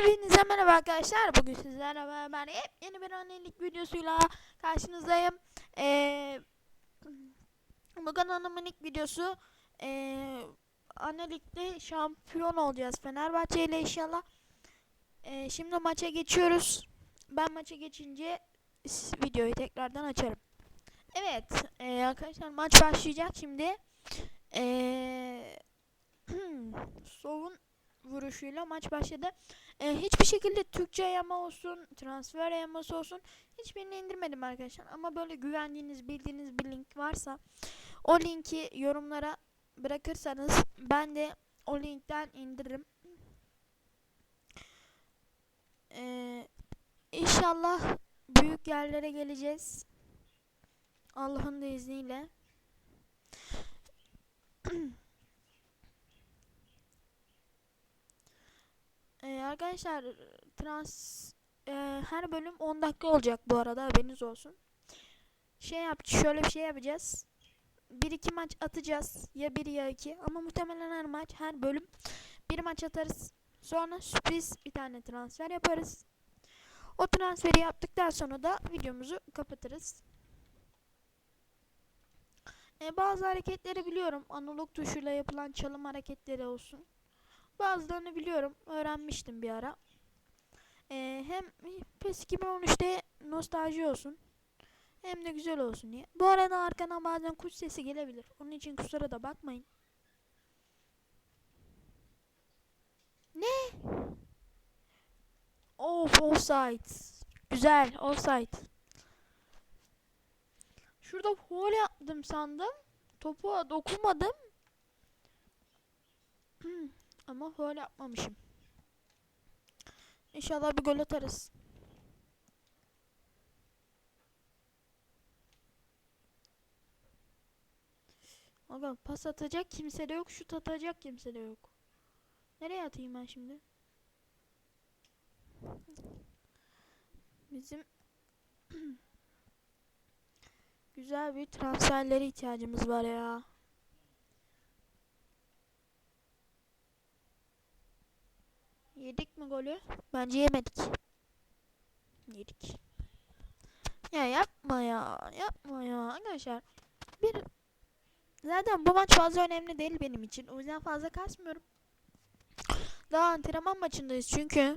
Hepinize merhaba arkadaşlar. Bugün sizlerle beraber yeni bir annelik videosuyla karşınızdayım. Ee, bu kanalımın videosu. Ee, annelikte şampiyon olacağız Fenerbahçe ile inşallah. Ee, şimdi maça geçiyoruz. Ben maça geçince videoyu tekrardan açarım. Evet ee, arkadaşlar maç başlayacak şimdi. Ee, Sov'un vuruşuyla maç başladı. Ee, hiçbir şekilde Türkçe yama olsun, transfer yaması olsun hiçbirini indirmedim arkadaşlar. Ama böyle güvendiğiniz, bildiğiniz bir link varsa o linki yorumlara bırakırsanız ben de o linkten indiririm. Ee, inşallah büyük yerlere geleceğiz. Allah'ın da izniyle. Ee, arkadaşlar trans e, her bölüm 10 dakika olacak bu arada haberiniz olsun. Şey yap şöyle bir şey yapacağız. 1 2 maç atacağız. Ya 1 ya 2 ama muhtemelen her maç her bölüm bir maç atarız. Sonra sürpriz bir tane transfer yaparız. O transferi yaptıktan sonra da videomuzu kapatırız. Ee, bazı hareketleri biliyorum. Analog tuşuyla yapılan çalım hareketleri olsun. Bazılarını biliyorum. Öğrenmiştim bir ara. Ee, hem PES 2013'te nostalji olsun. Hem de güzel olsun diye. Bu arada arkadan bazen kuş sesi gelebilir. Onun için kusura da bakmayın. Ne? Of offside. Güzel offside. Şurada foul yaptım sandım. Topu dokunmadım. Ama foul yapmamışım. İnşallah bir gol atarız. Aga pas atacak kimse de yok. Şut atacak kimse de yok. Nereye atayım ben şimdi? Bizim güzel bir transferlere ihtiyacımız var ya. Yedik mi golü? Bence yemedik. Yedik. Ya yapma ya. Yapma ya. Arkadaşlar bir zaten bu maç fazla önemli değil benim için. O yüzden fazla kasmıyorum. Daha antrenman maçındayız çünkü.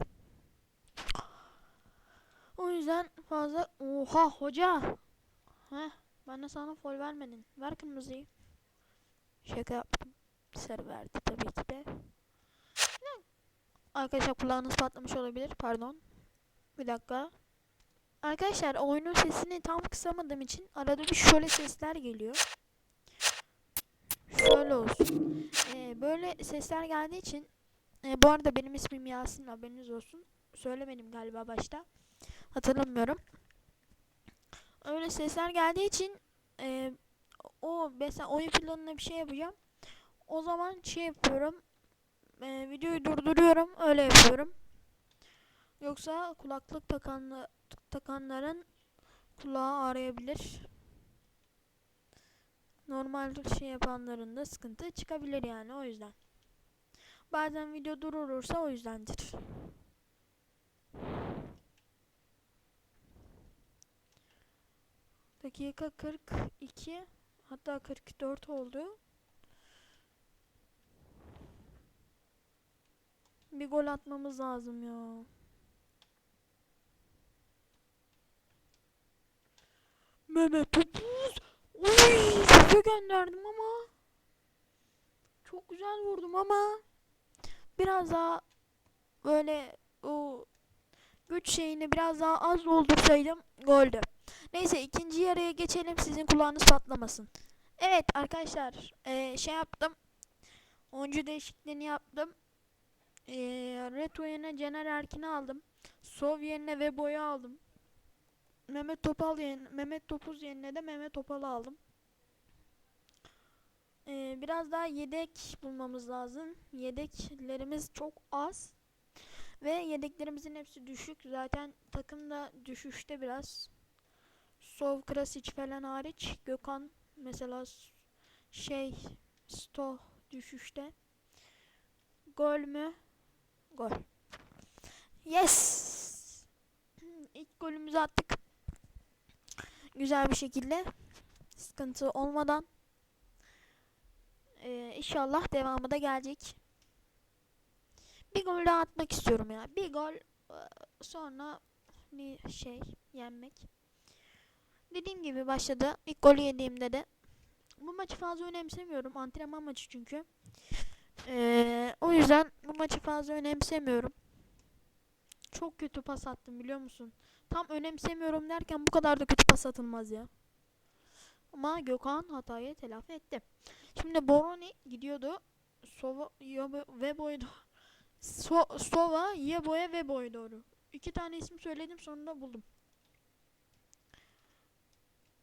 O yüzden fazla Oha hoca. Heh, bana sana fol vermedin. Ver kırmızıyı. Şaka yaptım. Sarı verdi tabii ki de. Arkadaşlar kulağınız patlamış olabilir. Pardon. Bir dakika. Arkadaşlar oyunun sesini tam kısamadığım için arada bir şöyle sesler geliyor. Şöyle olsun. Ee, böyle sesler geldiği için e, bu arada benim ismim Yasin haberiniz olsun. Söylemedim galiba başta. Hatırlamıyorum. Öyle sesler geldiği için e, o mesela oyun planına bir şey yapacağım. O zaman şey yapıyorum e, videoyu durduruyorum öyle yapıyorum. Yoksa kulaklık takanlı, takanların kulağı ağrıyabilir. Normal şey yapanların da sıkıntı çıkabilir yani o yüzden. Bazen video durulursa o yüzdendir. Dakika 42 hatta 44 oldu. Bir gol atmamız lazım ya. Mehmet Topuz. Oy, köşe gönderdim ama. Çok güzel vurdum ama. Biraz daha böyle o güç şeyini biraz daha az doldursaydım goldü. Neyse ikinci yarıya geçelim sizin kulağınız patlamasın. Evet arkadaşlar eee, şey yaptım. Oyuncu değişikliğini yaptım. Eee Reto yerine Caner Erkin'i aldım. Sov yerine Webo'yu aldım. Mehmet Topal yerine, Mehmet Topuz yerine de Mehmet Topal'ı aldım. Eee, biraz daha yedek bulmamız lazım. Yedeklerimiz çok az. Ve yedeklerimizin hepsi düşük. Zaten takım da düşüşte biraz. Sov, Krasic falan hariç. Gökhan mesela şey Sto düşüşte. Gol mü? Gol. Yes. İlk golümüzü attık. Güzel bir şekilde. Sıkıntı olmadan. Ee, inşallah devamı da gelecek. Bir gol daha atmak istiyorum ya. Bir gol e, sonra bir şey yenmek. Dediğim gibi başladı. İlk golü yediğimde de bu maçı fazla önemsemiyorum. Antrenman maçı çünkü. O yüzden bu maçı fazla önemsemiyorum. Çok kötü pas attım biliyor musun? Tam önemsemiyorum derken bu kadar da kötü pas atılmaz ya. Ama Gökhan hatayı telafi etti. Şimdi Boroni gidiyordu. Sova ve boyu. So, Sova, Yebo'ya ve boyu doğru. İki tane isim söyledim sonunda buldum.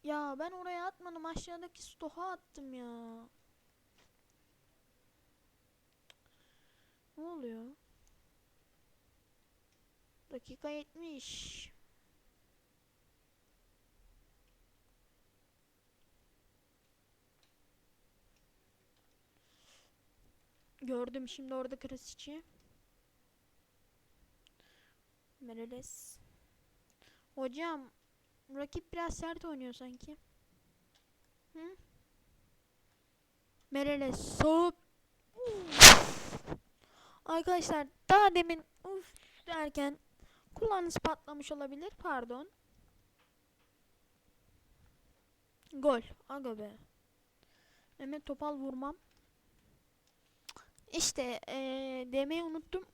Ya ben oraya atmadım aşağıdaki stoha attım ya. Ne oluyor? Dakika 70. Gördüm şimdi orada Krasic'i. Mereles. Hocam rakip biraz sert oynuyor sanki. Hı? Mereles soğuk. Arkadaşlar daha demin uf derken kulağınız patlamış olabilir. Pardon. Gol. Aga be. Mehmet Topal vurmam. İşte ee, demeyi unuttum.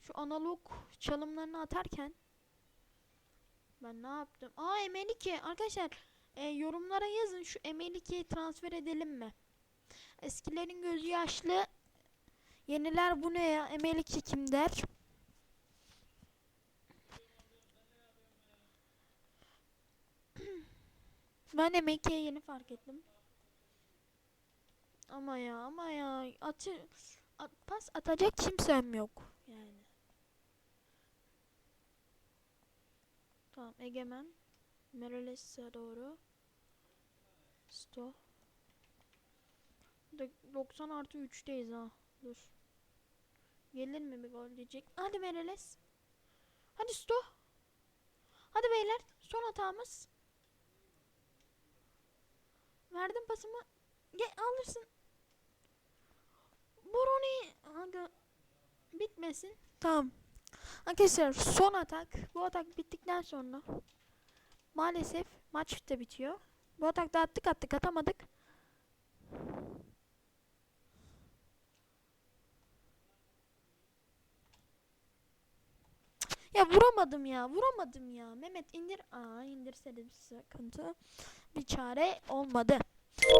Şu analog çalımlarını atarken ben ne yaptım? Aa Emelike arkadaşlar e, yorumlara yazın şu Emelike'yi transfer edelim mi? Eskilerin gözü yaşlı. Yeniler bu ne ya? Emelike kim der? ben Emelike'yi yeni fark ettim. Ama ya ama ya atı at, pas atacak kimsem yok yani. Tamam Egemen Merales'e doğru Sto De- 90 artı 3'teyiz ha dur Gelir mi bir gol diyecek? Hadi Merales Hadi Sto. Hadi beyler son hatamız. Verdim pasımı. Gel alırsın. Boroni. Bitmesin. Tamam. Arkadaşlar son atak. Bu atak bittikten sonra maalesef maç da bitiyor. Bu atakta attık attık atamadık. Ya vuramadım ya vuramadım ya. Mehmet indir. Aa indirse de bir sıkıntı. Bir çare olmadı.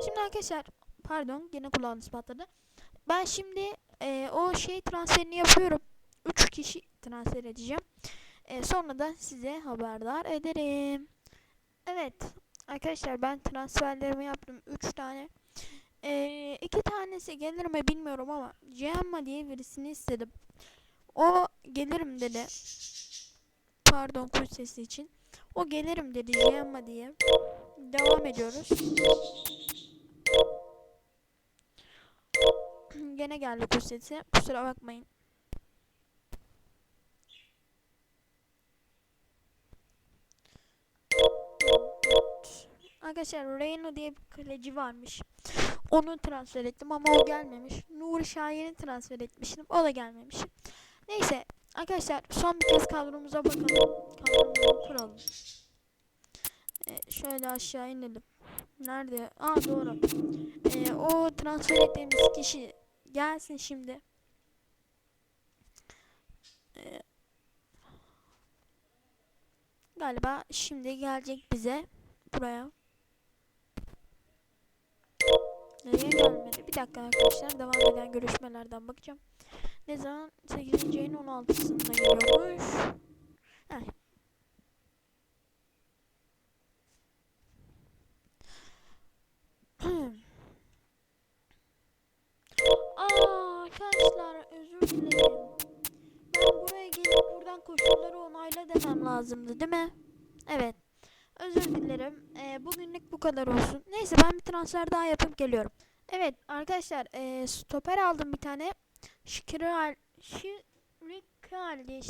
Şimdi arkadaşlar pardon gene kulağınız patladı. Ben şimdi e, o şey transferini yapıyorum. 3 kişi transfer edeceğim. E, sonra da size haberdar ederim. Evet arkadaşlar ben transferlerimi yaptım 3 tane. E, iki tanesi gelir mi bilmiyorum ama Cihanma diye birisini istedim. O gelirim dedi. Pardon kuş sesi için. O gelirim dedi Cihanma diye. Devam ediyoruz. Gene geldi kuş sesi. Kusura bakmayın. Arkadaşlar Reyno diye bir kaleci varmış. Onu transfer ettim ama o gelmemiş. Nuri Şahin'i transfer etmiştim. O da gelmemiş. Neyse arkadaşlar son bir kez kadromuza bakalım. Kadromuzu kuralım. Ee, şöyle aşağı inelim. Nerede? Aa doğru. Ee, o transfer ettiğimiz kişi gelsin şimdi. Ee, galiba şimdi gelecek bize buraya. Nereye gelmedi? Bir dakika arkadaşlar. Devam eden görüşmelerden bakacağım. Ne zaman? 8. ayın 16'sında geliyormuş. Heh. Aa, arkadaşlar özür dilerim. Ben buraya gelip buradan koşulları onayla demem lazımdı değil mi? Evet. Özür dilerim. Ee, bugünlük bu kadar olsun. Neyse ben bir transfer daha yapıp geliyorum. Evet arkadaşlar ee, stoper aldım bir tane. Şikral Şirikal diye